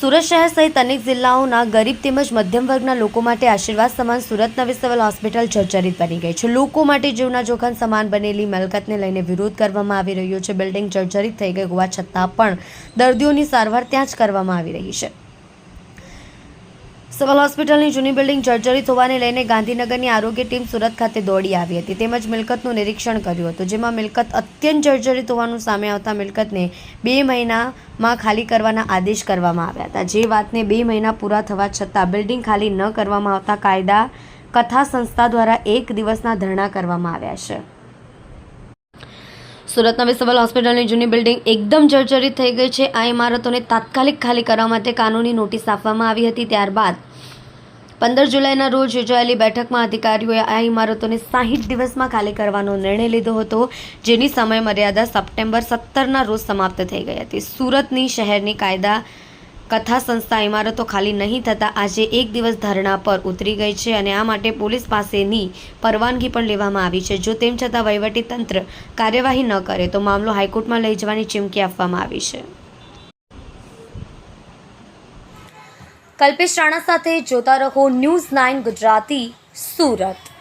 સુરત શહેર સહિત અનેક જિલ્લાઓના ગરીબ તેમજ મધ્યમ વર્ગના લોકો માટે આશીર્વાદ સમાન સુરત નવી સિવિલ હોસ્પિટલ જર્જરિત બની ગઈ છે. લોકો માટે જીવના જોખમ સમાન બનેલી મિલકતને લઈને વિરોધ કરવામાં આવી રહ્યો છે. બિલ્ડિંગ જર્જરિત થઈ ગઈ હોવા છતાં પણ દર્દીઓની સારવાર ત્યાં જ કરવામાં આવી રહી છે. સિવિલ હોસ્પિટલની જૂની બિલ્ડિંગ જર્જરિત હોવાને લઈને ગાંધીનગરની આરોગ્ય ટીમ સુરત ખાતે દોડી આવી હતી. તેમજ મિલકતનું નિરીક્ષણ કર્યું હતું, જેમાં મિલકત અત્યંત જર્જરિત હોવાનું સામે આવતા મિલકતને બે મહિનામાં ખાલી કરવાના આદેશ કરવામાં આવ્યા હતા. જે વાતને બે મહિના પૂરા થવા છતાં બિલ્ડિંગ ખાલી ન કરવામાં આવતા કાયદા કથા સંસ્થા દ્વારા એક દિવસના ધરણા કરવામાં આવ્યા છે. સુરત નવી હોસ્પિટલની જૂની બિલ્ડિંગ એકદમ જર્જરિત થઈ ગઈ છે. આ ઇમારતોને તાત્કાલિક ખાલી કરવા માટે કાનૂની નોટિસ આપવામાં આવી હતી ત્યારબાદ પંદર જુલાઈના રોજ યોજાયેલી બેઠકમાં અધિકારીઓએ આ ઇમારતોને સાહીઠ દિવસમાં ખાલી કરવાનો નિર્ણય લીધો હતો, જેની સમય મર્યાદા સપ્ટેમ્બર સત્તરના રોજ સમાપ્ત થઈ ગઈ હતી. સુરતની શહેરની કાયદા કથા સંસ્થા ઇમારતો ખાલી નહીં થતાં આજે એક દિવસ ધરણા પર ઉતરી ગઈ છે અને આ માટે પોલીસ પાસેની પરવાનગી પણ લેવામાં આવી છે. જો તેમ છતાં વહીવટી તંત્ર કાર્યવાહી ન કરે તો મામલો હાઈકોર્ટમાં લઈ જવાની ચીમકી આપવામાં આવી છે. કલ્પેશ રાણા સાથે જોતા રહો ન્યૂઝ નાઇન ગુજરાતી સુરત.